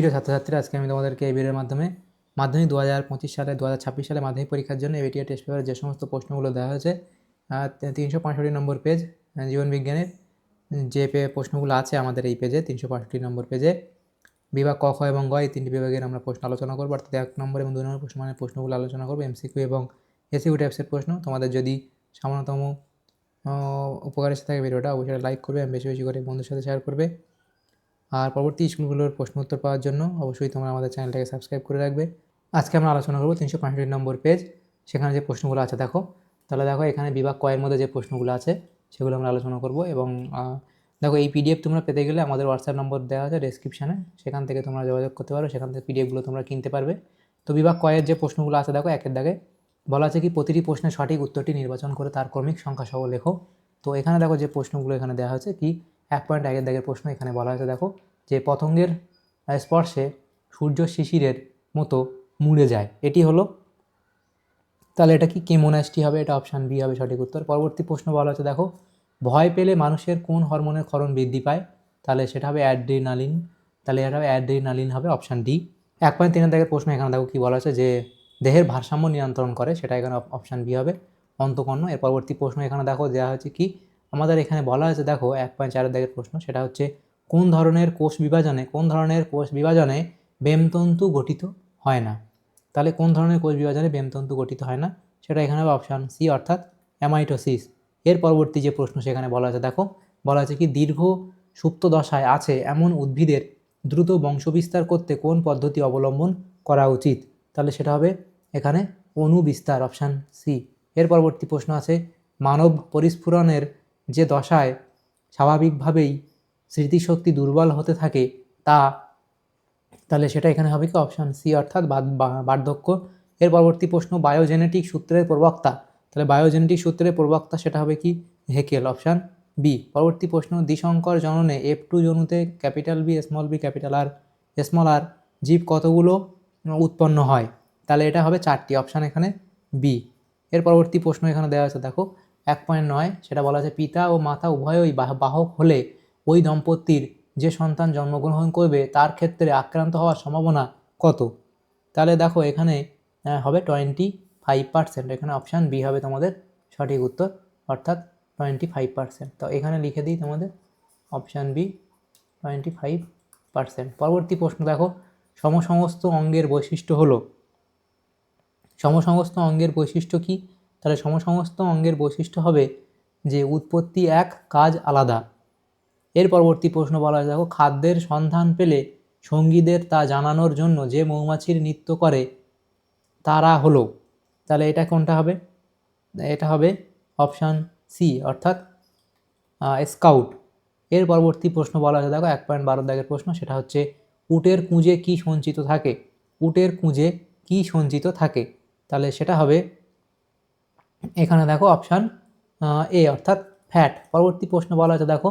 প্রিয় ছাত্রছাত্রীরা, আজকে আমি তোমাদেরকে এই মাধ্যমে মাধ্যমিক দু হাজার পঁচিশ সালে দু হাজার ছাব্বিশ সালে মাধ্যমিক পরীক্ষার জন্য এবিটিআর টেস্ট পেপারে যে সমস্ত প্রশ্নগুলো দেওয়া হয়েছে তিনশো পঁয়ষট্টি নম্বর পেজ জীবন বিজ্ঞানের যে পে প্রশ্নগুলো আছে আমাদের এই পেজে তিনশো পঁয়ষট্টি নম্বর পেজে বিভাগ ক, খ এবং গ, এই তিনটি বিভাগের আমরা প্রশ্ন আলোচনা করব। অর্থাৎ এক নম্বর এবং দুই নম্বর প্রশ্ন মানে প্রশ্নগুলো আলোচনা করব এমসিকিউ এবং এসিকিউ টাইপসের প্রশ্ন। তোমাদের যদি সামান্যতম উপকার থাকে ভিডিওটা অবশ্যই লাইক করবে বেশি বেশি করে বন্ধুর সাথে শেয়ার করবে। আর পরবর্তী স্কুলগুলোর প্রশ্ন উত্তর পাওয়ার জন্য অবশ্যই তোমরা আমাদের চ্যানেলটাকে সাবস্ক্রাইব করে রাখবে। আজকে আমরা আলোচনা করব তিনশো পঁয়ষট্টি নম্বর পেজ সেখানে যে প্রশ্নগুলো আছে দেখো, তাহলে দেখো এখানে বিভাগ কয়ের মধ্যে যে প্রশ্নগুলো আছে, সেগুলো আমরা আলোচনা করব এবং দেখো এই পিডিএফ তোমরা পেতে গেলে আমাদের হোয়াটসঅ্যাপ নম্বর দেওয়া আছে ডেসক্রিপশানে সেখান থেকে তোমরা যোগাযোগ করতে পারো সেখান থেকে পিডিএফগুলো তোমরা কিনতে পারবে। তো বিভাগ কয়ের যে প্রশ্নগুলো আছে দেখো, একের দাগে বলা আছে কি, প্রতিটি প্রশ্নের সঠিক উত্তরটি নির্বাচন করে তার ক্রমিক সংখ্যা সহ লেখো। তো এখানে দেখো যে প্রশ্নগুলো এখানে দেওয়া হয়েছে কি এক পয়েন্ট একের দাগের প্রশ্ন এখানে বলা হয়েছে, দেখো, যে পতঙ্গের স্পর্শে সূর্য শিশিরের মতো মুড়ে যায়। এটি হলো, তাহলে এটা কি কেমোনাস্টি হবে? এটা অপশান বি হবে সঠিক উত্তর। পরবর্তী প্রশ্ন বলা হচ্ছে দেখো, ভয় পেলে মানুষের কোন হরমোনের ক্ষরণ বৃদ্ধি পায়? তাহলে সেটা হবে অ্যাড্রিনালিন তাহলে এটা হবে অ্যাড্রিনালিন হবে অপশান ডি এক পয়েন্ট তিনের দাগের প্রশ্ন এখানে, দেখো, কী বলা হচ্ছে যে দেহের ভারসাম্য নিয়ন্ত্রণ করে, সেটা এখানে অপশান বি হবে। অন্তকর্ণ, এর পরবর্তী প্রশ্ন এখানে, দেখো দেওয়া হচ্ছে কি আমাদের এখানে বলা হয়েছে, দেখো, এক পয়েন্ট চারের দাগের প্রশ্ন, সেটা হচ্ছে, কোন ধরনের কোষ বিভাজনে, কোন ধরনের কোষ বিভাজনে বেমতন্তু গঠিত হয় না? তাহলে কোন ধরনের কোষ বিভাজনে বেমতন্তু গঠিত হয় না? সেটা এখানে হবে অপশান সি অর্থাৎ অ্যামাইটোসিস এর পরবর্তী যে প্রশ্ন সেখানে বলা আছে দেখো, বলা আছে কি, দীর্ঘ সুপ্ত দশায় আছে এমন উদ্ভিদের দ্রুত বংশবিস্তার করতে কোন পদ্ধতি অবলম্বন করা উচিত? তাহলে সেটা হবে এখানে অণু বিস্তার অপশান সি এর পরবর্তী প্রশ্ন আছে, মানব পরিস্ফুরণের যে দশায় স্বাভাবিকভাবেই স্মৃতিশক্তি দুর্বল হতে থাকে, তা তাহলে সেটা এখানে হবে কি? অপশান সি অর্থাৎ বার্ধক্য। এর পরবর্তী প্রশ্ন বায়োজেনেটিক সূত্রের প্রবক্তা। তাহলে বায়োজেনেটিক সূত্রের প্রবক্তা সেটা হবে কি? হেকেল অপশান বি পরবর্তী প্রশ্ন দ্বিশঙ্কর জননে F two জনুতে capital B small B capital R small R জীব কতগুলো উৎপন্ন হয়? তাহলে এটা হবে চারটি অপশান এখানে বি এর পরবর্তী প্রশ্ন এখানে দেওয়া আছে, দেখো। এক পয়েন্ট নয়, সেটা বলা আছে পিতা ও মাতা উভয়ই বাহ- বাহক হলে ওই দম্পতির যে সন্তান জন্মগ্রহণ করবে, তার ক্ষেত্রে আক্রান্ত হওয়ার সম্ভাবনা কত? তাহলে দেখো এখানে হবে টোয়েন্টি ফাইভ পার্সেন্ট এখানে অপশান বি হবে তোমাদের সঠিক উত্তর, অর্থাৎ টোয়েন্টি ফাইভ পার্সেন্ট তো এখানে লিখে দিই তোমাদের option B twenty five percent পরবর্তী প্রশ্ন দেখো সমসমস্ত অঙ্গের বৈশিষ্ট্য হলো সমসমস্ত অঙ্গের বৈশিষ্ট্য কি? তাহলে সমসমস্ত অঙ্গের বৈশিষ্ট্য হবে যে উৎপত্তি এক, কাজ আলাদা। এর পরবর্তী প্রশ্ন বলা হয় দেখো, খাদ্যের সন্ধান পেলে সঙ্গীদের তা জানানোর জন্য যে মৌমাছির নৃত্য করে, তারা হলো। তাহলে এটা কোনটা হবে? এটা হবে অপশান সি অর্থাৎ স্কাউট। এর পরবর্তী প্রশ্ন বলা আছে দেখো, এক পয়েন্ট বারো দাগের প্রশ্ন, সেটা হচ্ছে, উটের কুঁজে কি সঞ্চিত থাকে? উটের কুঁজে কি সঞ্চিত থাকে? তাহলে সেটা হবে এখানে দেখো অপশান এ অর্থাৎ ফ্যাট পরবর্তী প্রশ্ন বলা আছে দেখো,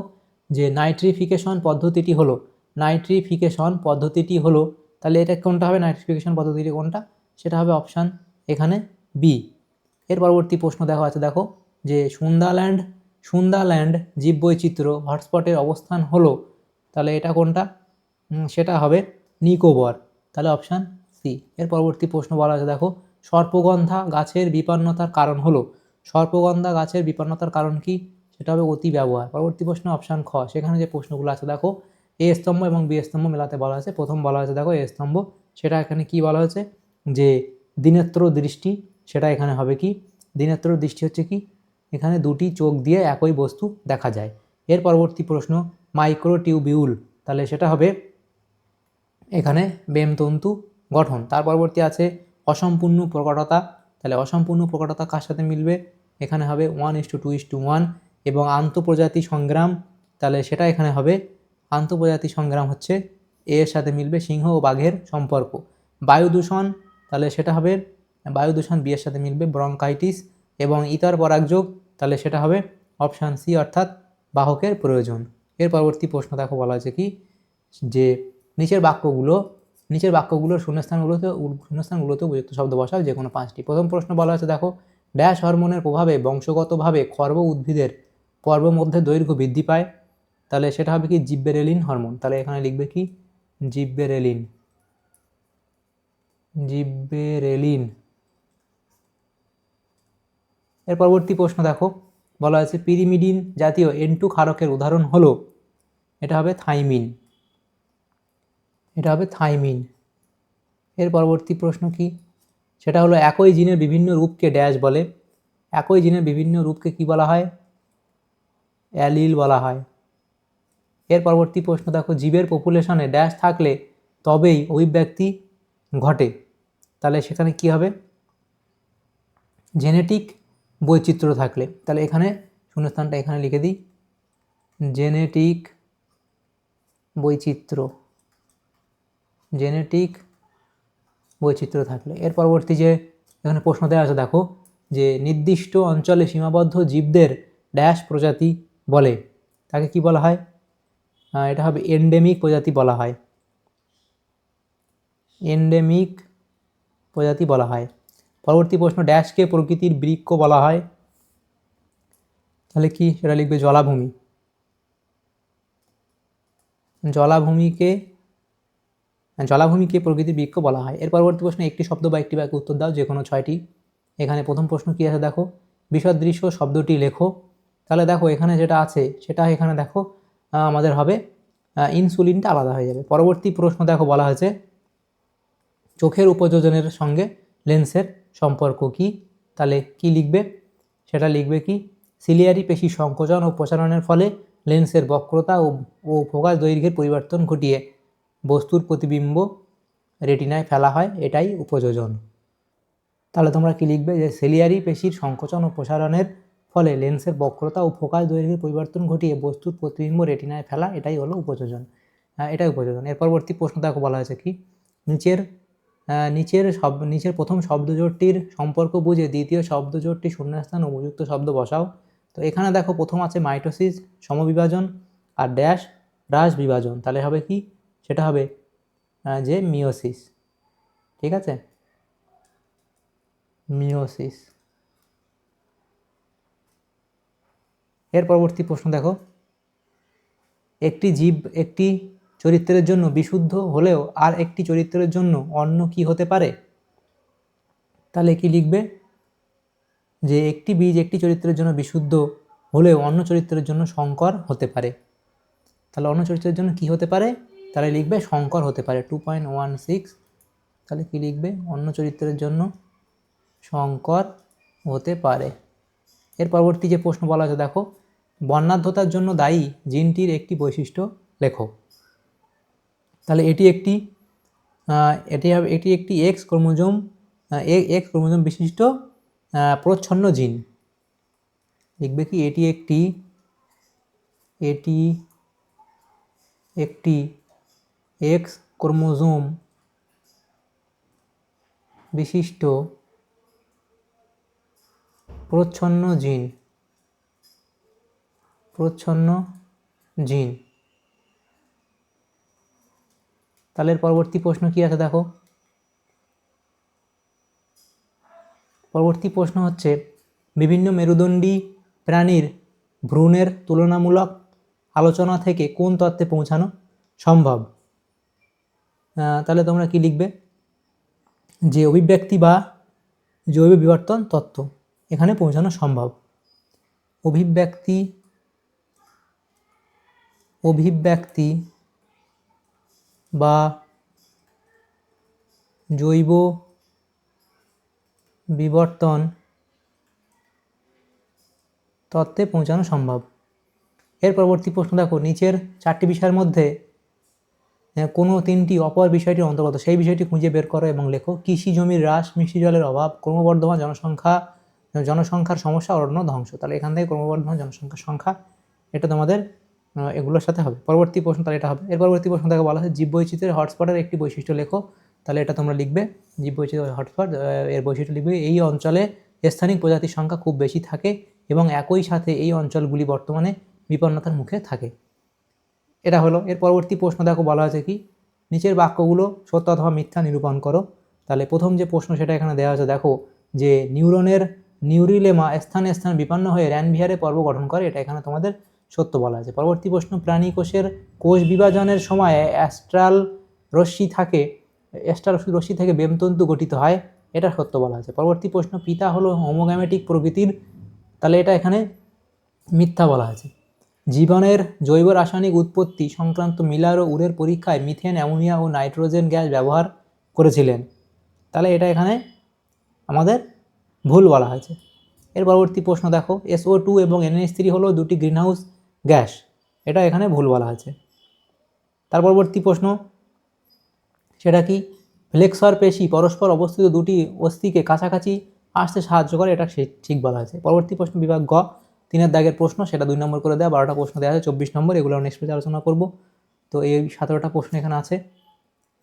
যে নাইট্রিফিকেশন পদ্ধতিটি হলো নাইট্রিফিকেশন পদ্ধতিটি হলো, তাহলে এটা কোনটা হবে? নাইট্রিফিকেশন পদ্ধতিটি কোনটা? সেটা হবে অপশান এখানে বি এর পরবর্তী প্রশ্ন দেখা আছে, দেখো, যে সুন্দাল্যান্ড সুন্দাল্যান্ড জীববৈচিত্র্য হটস্পটের অবস্থান হলো, তাহলে এটা কোনটা? সেটা হবে নিকোবর। তাহলে অপশান সি এর পরবর্তী প্রশ্ন বলা আছে, দেখো সর্পগন্ধা গাছের বিপন্নতার কারণ হলো, সর্পগন্ধা গাছের বিপন্নতার কারণ কি? সেটা হবে অতি ব্যবহার। পরবর্তী প্রশ্ন অপশান খ। সেখানে যে প্রশ্নগুলো আছে, দেখো, এ স্তম্ভ এবং বি স্তম্ভ মেলাতে বলা আছে প্রথম বলা হয়েছে, দেখো, এ স্তম্ভ। সেটা এখানে কি বলা হয়েছে? যে দিনেত্র দৃষ্টি, সেটা এখানে হবে কি? দিনেত্র দৃষ্টি হচ্ছে কি? এখানে দুটি চোখ দিয়ে একই বস্তু দেখা যায়। এর পরবর্তী প্রশ্ন, মাইক্রোটিউবিউল। তাহলে সেটা হবে এখানে বেমতন্তু গঠন। তার পরবর্তী আছে অসম্পূর্ণ প্রকটতা, তাহলে অসম্পূর্ণ প্রকটতা কার সাথে মিলবে? এখানে হবে one is to two two is to one আন্তঃপ্রজাতি সংগ্রাম, তাহলে সেটা এখানে হবে। আন্তঃপ্রজাতি সংগ্রাম হচ্ছে এর সাথে মিলবে সিংহ ও বাঘের সম্পর্ক। বায়ু দূষণ, তাহলে সেটা হবে, বায়ু দূষণ বি এর সাথে মিলবে ব্রঙ্কাইটিস এবং ইতর পরাগযোগ, তাহলে সেটা হবে অপশান সি অর্থাৎ বাহকের প্রয়োজন। এর পরবর্তী প্রশ্ন দেখো বলা আছে কি? যে নিচের বাক্যগুলো নিচের বাক্যগুলোর শূন্যস্থানগুলোতে শূন্যস্থানগুলোতে উপযুক্ত শব্দ বসাও, যে কোনো পাঁচটি। প্রথম প্রশ্ন বলা আছে দেখো ড্যাশ হরমোনের প্রভাবে বংশগতভাবে খর্ব উদ্ভিদের পর্ব মধ্যে দৈর্ঘ্য বৃদ্ধি পায়। তাহলে সেটা হবে কি? জিব্বেরেলিন হরমোন তাহলে এখানে লিখবে কি? জিব্বেরেলিন। জিব্বেরেলিন। এর পরবর্তী প্রশ্ন, দেখো, বলা আছে পিরিমিডিন জাতীয় এন্টু ক্ষারকের উদাহরণ হলো, এটা হবে থাইমিন। এটা হবে থাইমিন। এর পরবর্তী প্রশ্ন কি? সেটা হলো একই জিনের বিভিন্ন রূপকে ড্যাশ বলে। একই জিনের বিভিন্ন রূপকে কি বলা হয়? অ্যালিল বলা হয়। এর পরবর্তী প্রশ্ন, দেখো, জীবের পপুলেশনে ড্যাশ থাকলে তবেই অভিব্যক্তি ঘটে। তাহলে সেখানে কি হবে? জেনেটিক বৈচিত্র্য থাকলে। তাহলে এখানে শূন্যস্থানটা এখানে লিখে দিই। জেনেটিক বৈচিত্র্য। জেনেটিক বৈচিত্র্য থাকলে। এর পরবর্তী যে এখানে প্রশ্ন দেওয়া আছে, দেখো, যে নির্দিষ্ট অঞ্চলে সীমাবদ্ধ জীবদের ড্যাশ প্রজাতি বলে, তাকে কি বলা হয়? এটা হবে এন্ডেমিক প্রজাতি বলা হয়। এন্ডেমিক প্রজাতি বলা হয়। পরবর্তী প্রশ্ন, ড্যাশকে প্রকৃতির বৃক্ষ বলা হয়। তাহলে কি সেটা লিখবে? জলাভূমি। জলাভূমিকে জলাভূমিকে প্রকৃতির বৃক্ষ বলা হয়। এর পরবর্তী প্রশ্নে একটি শব্দ বা একটি বাক্য উত্তর দাও যে কোনো ছয়টি। এখানে প্রথম প্রশ্ন কী আছে দেখো? বিসদৃশ্য শব্দটি লেখো। তাহলে দেখো, এখানে যেটা আছে, সেটা এখানে দেখো আমাদের হবে ইনসুলিনটা আলাদা হয়ে যাবে। পরবর্তী প্রশ্ন দেখো বলা হয়েছে, চোখের উপযোজনের সঙ্গে লেন্সের সম্পর্ক কি? তাহলে কি লিখবে? সেটা লিখবে কি? সিলিয়ারি পেশি সংকোচন ও প্রসারণের ফলে লেন্সের বক্রতা ও ফোকাস দৈর্ঘ্যের পরিবর্তন ঘটিয়ে বস্তুর প্রতিবিম্ব রেটিনায় ফেলা হয় এটাই উপযোজন। তাহলে তোমরা কি লিখবে যে সেলিয়ারি পেশির সংকোচন ও প্রসারণের ফলে লেন্সের বক্রতা ও ফোকাস দৈর্ঘ্যের পরিবর্তন ঘটিয়ে বস্তুর প্রতিবিম্ব রেটিনায় ফেলা এটাই হলো উপযোজন। হ্যাঁ, এটাই উপযোজন। এর পরবর্তী প্রশ্ন দেখো বলা হয়েছে কি? নিচের নিচের শব নিচের প্রথম শব্দজোটটির সম্পর্ক বুঝে দ্বিতীয় শব্দজোটটি শূন্যস্থান উপযুক্ত শব্দ বসাও। তো এখানে দেখো প্রথম আছে মাইটোসিস সমবিভাজন আর ড্যাশ হ্রাস বিভাজন তাহলে হবে কি? সেটা হবে যে মিওসিস ঠিক আছে? মিওসিস এর পরবর্তী প্রশ্ন দেখো। একটি জীব একটি চরিত্রের জন্য বিশুদ্ধ হলেও আর একটি চরিত্রের জন্য অন্য কি হতে পারে? তাহলে কি লিখবে? যে একটি বীজ একটি চরিত্রের জন্য বিশুদ্ধ হলেও অন্য চরিত্রের জন্য সংকর হতে পারে। তাহলে অন্য চরিত্রের জন্য কি হতে পারে? তাহলে লিখবে শঙ্কর হতে পারে টু পয়েন্ট ওয়ান সিক্স তাহলে কি লিখবে? অন্য চরিত্রের জন্য শঙ্কর হতে পারে। এর পরবর্তী যে প্রশ্ন বলা আছে, দেখো, বর্ণাঢ্যতার জন্য দায়ী জিনটির একটি বৈশিষ্ট্য লেখো। তাহলে এটি একটি এটি এটি একটি এক্স ক্রোমোজোম এক্স ক্রোমোজোম বিশিষ্ট প্রচ্ছন্ন জিন। লিখবে কি? এটি একটি এটি একটি এক্স ক্রোমোজোম বিশিষ্ট প্রচ্ছন্ন জিন। প্রচ্ছন্ন জিন। তাহলে পরবর্তী প্রশ্ন কি আছে দেখো? পরবর্তী প্রশ্ন হচ্ছে, বিভিন্ন মেরুদণ্ডী প্রাণীর ভ্রূণের তুলনামূলক আলোচনা থেকে কোন তত্ত্বে পৌঁছানো সম্ভব? তাহলে তোমরা কি লিখবে? যে অভিব্যক্তি বা জৈব বিবর্তন তত্ত্ব এখানে পৌঁছানো সম্ভব। অভিব্যক্তি অভিব্যক্তি বা জৈব বিবর্তন তত্ত্বে পৌঁছানো সম্ভব। এর পরবর্তী প্রশ্ন দেখো, নিচের চারটি বিষয়ের মধ্যে কোনো তিনটি অপর বিষয়টির অন্তর্গত। সেই বিষয়টি খুঁজে বের করো এবং লেখো, কৃষি জমির হ্রাস, মিষ্টি জলের অভাব, ক্রমবর্ধমান জনসংখ্যা, জনসংখ্যার সমস্যা, অরণ্য ধ্বংস। তাহলে এখান থেকে ক্রমবর্ধমান জনসংখ্যার সংখ্যা, এটা তোমাদের এগুলোর সাথে হবে। পরবর্তী প্রশ্ন, তাহলে এটা হবে। এর পরবর্তী প্রশ্ন তাকে বলা হয় জীববৈচিত্র্যের হটস্পটের একটি বৈশিষ্ট্য লেখো। তাহলে এটা তোমরা লিখবে জীববৈচিত্র্য হটস্পট এর বৈশিষ্ট্য লিখবে, এই অঞ্চলে স্থানিক প্রজাতির সংখ্যা খুব বেশি থাকে এবং একই সাথে এই অঞ্চলগুলি বর্তমানে বিপন্নতার মুখে থাকে। এটা হলো, এর পরবর্তী প্রশ্ন দেখো বলা আছে কি? নিচের বাক্যগুলো সত্য অথবা মিথ্যা নিরূপণ করো। তাহলে প্রথম যে প্রশ্ন সেটা এখানে দেওয়া আছে দেখো যে নিউরনের নিউরিলেমা স্থানে স্থান বিপন্ন হয়ে র্যানভিয়ারে পর্ব গঠন করে, এটা এখানে তোমাদের সত্য বলা আছে পরবর্তী প্রশ্ন প্রাণী কোষের কোষ বিভাজনের সময় অ্যাস্ট্রাল রশ্মি থাকে এস্টার রশ্মি থেকে বেমতন্তু গঠিত হয়, এটা সত্য বলা আছে পরবর্তী প্রশ্ন, পিতা হলো হোমোগ্যামেটিক প্রকৃতির, তাহলে এটা এখানে মিথ্যা বলা আছে জীবনের জৈব রাসায়নিক উৎপত্তি সংক্রান্ত মিলার ও উরের পরীক্ষায় মিথেন, অ্যামোনিয়া ও নাইট্রোজেন গ্যাস ব্যবহার করেছিলেন। তাহলে এটা এখানে আমাদের ভুল বলা হয়েছে। এর পরবর্তী প্রশ্ন দেখো এসও টু এবং এনএস থ্রি হলো দুটি গ্রিনহাউস গ্যাস। এটা এখানে ভুল বলা হয়েছে। তার পরবর্তী প্রশ্ন, সেটা কি? ফ্লেক্সর পেশি পরস্পর অবস্থিত দুটি অস্থিকে কাছাকাছি আসতে সাহায্য করে, এটা ঠিক বলা হয়েছে। পরবর্তী প্রশ্ন বিভাগ গ তিনের দাগের প্রশ্ন, সেটা দুই নম্বর করে দেওয়া বারোটা প্রশ্ন দেওয়া আছে, চব্বিশ নম্বর, এগুলো নেক্সট পেজে আলোচনা করব। তো এই সতেরোটা প্রশ্ন এখানে আছে।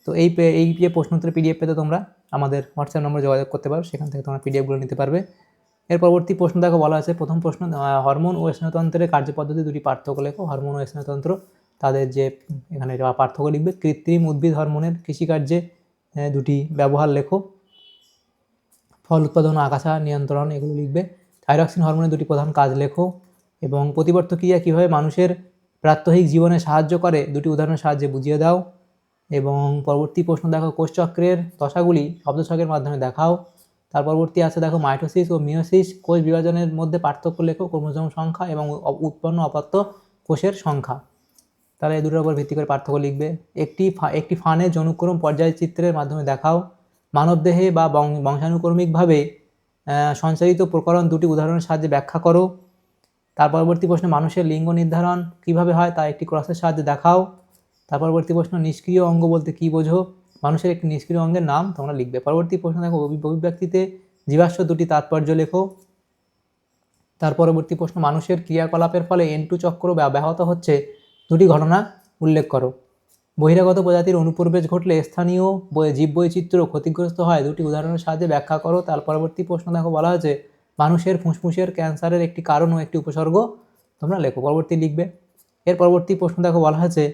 তো এই এই যে প্রশ্ন উত্তরের পিডিএফ পেতে তোমরা আমাদের হোয়াটসঅ্যাপ নম্বরে যোগাযোগ করতে পারো, সেখান থেকে তোমরা পিডিএফগুলো নিতে পারবে। এর পরবর্তী প্রশ্ন দেখো বলা আছে, প্রথম প্রশ্ন হরমোন ও স্নায়ুতন্ত্রের কার্যপদ্ধতি দুটি পার্থক্য লেখো। হরমোন ও স্নায়ুতন্ত্র, তাদের যে এখানে পার্থক্য লিখবে। কৃত্রিম উদ্ভিদ হরমোনের কৃষিকার্যে দুটি ব্যবহার লেখো। ফল উৎপাদন, আগাছা নিয়ন্ত্রণ, এগুলো লিখবে। থাইরক্সিন হরমোনের দুটি প্রধান কাজ লেখো এবং প্রতিবর্ত ক্রিয়া কীভাবে মানুষের প্রাত্যহিক জীবনে সাহায্য করে দুটি উদাহরণের সাহায্যে বুঝিয়ে দাও এবং পরবর্তী প্রশ্ন দেখো কোষচক্রের দশাগুলি শব্দছকের মাধ্যমে দেখাও। তার পরবর্তী আছে দেখো মাইটোসিস ও মিওসিস কোষ বিভাজনের মধ্যে পার্থক্য লেখো ক্রোমোজোম সংখ্যা এবং উৎপন্ন অপত্য কোষের সংখ্যা। তাহলে এই দুটোর উপর ভিত্তি করে পার্থক্য লিখবে। একটি একটি ফানের জনুক্রম পর্যায়চিত্রের মাধ্যমে দেখাও। মানবদেহে বং- বংশানুক্রমিকভাবে সঞ্চারিত প্রকরণ দুটি উদাহরণের সাহায্যে ব্যাখ্যা করো। তার পরবর্তী প্রশ্ন, মানুষের লিঙ্গ নির্ধারণ কীভাবে হয় তা একটি ক্রসের সাহায্যে দেখাও। তার পরবর্তী প্রশ্ন, নিষ্ক্রিয় অঙ্গ বলতে কী বোঝো? মানুষের একটি নিষ্ক্রিয় অঙ্গের নাম তোমরা লিখবে। পরবর্তী প্রশ্ন দেখো, অভি- অভিব্যক্তিতে জীবাশ্ম দুটি তাৎপর্য লেখো। তার পরবর্তী প্রশ্ন, মানুষের ক্রিয়াকলাপের ফলে এন টু চক্র ব্য- ব্যাহত হচ্ছে দুটি ঘটনা উল্লেখ করো। বহিরাগত প্রজাতির অনুপ্রবেশ ঘটলে স্থানীয় জীববৈচিত্র্য ক্ষতিগ্রস্ত হয়। দুটি উদাহরণের সাহায্যে ব্যাখ্যা করো। তার পরবর্তী প্রশ্ন দেখো। বলা হয়েছে, মানুষের ফুসফুসের ক্যান্সারের একটি কারণ ও একটি উপসর্গ। তোমরা লেখো, পরবর্তী লিখবে। এর পরবর্তী প্রশ্ন দেখো। বলা হয়েছে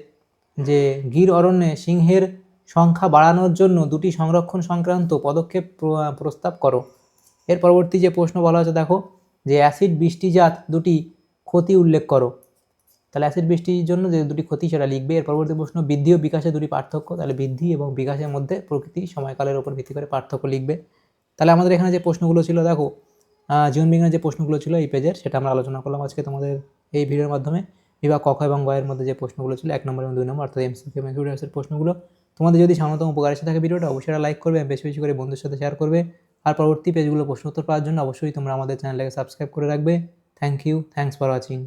যে, গির অরণ্যে সিংহের সংখ্যা বাড়ানোর জন্য দুটি সংরক্ষণ সংক্রান্ত পদক্ষেপ প্রস্তাব করো। এর পরবর্তী যে প্রশ্ন বলা হয়েছে, দেখো যে, অ্যাসিড বৃষ্টিজাত দুটি ক্ষতি উল্লেখ করো। তাহলে অ্যাসিড বৃষ্টির জন্য যে দুটি ক্ষতি সেটা লিখবে। এর পরবর্তী প্রশ্ন, বৃদ্ধি ও বিকাশের দুটি পার্থক্য, তাহলে বৃদ্ধি এবং বিকাশের মধ্যে প্রকৃতি সময়কালের উপর ভিত্তি করে পার্থক্য লিখবে। তাহলে আমাদের এখানে যে প্রশ্নগুলো ছিল, দেখো জীবনবিজ্ঞানের যে প্রশ্নগুলো ছিল এই পেজের সেটা আমরা আলোচনা করলাম আজকে তোমাদের এই ভিডিওর মাধ্যমে। বিভাগ কখ এবং গয়ের মধ্যে যে প্রশ্নগুলো ছিল, এক নম্বর এবং দুই নম্বর, অর্থাৎ এমসিকিউ প্রশ্নগুলো। তোমাদের যদি সামান্যতম উপকার এসে থাকে ভিডিওটা অবশ্যই লাইক করবে বেশি বেশি করে বন্ধুর সাথে শেয়ার করবে। আর পরবর্তী পেজগুলো প্রশ্ন উত্তর পাওয়ার জন্য অবশ্যই তোমরা আমাদের চ্যানেলটাকে সাবস্ক্রাইব করে রাখবে। Thank you thanks for watching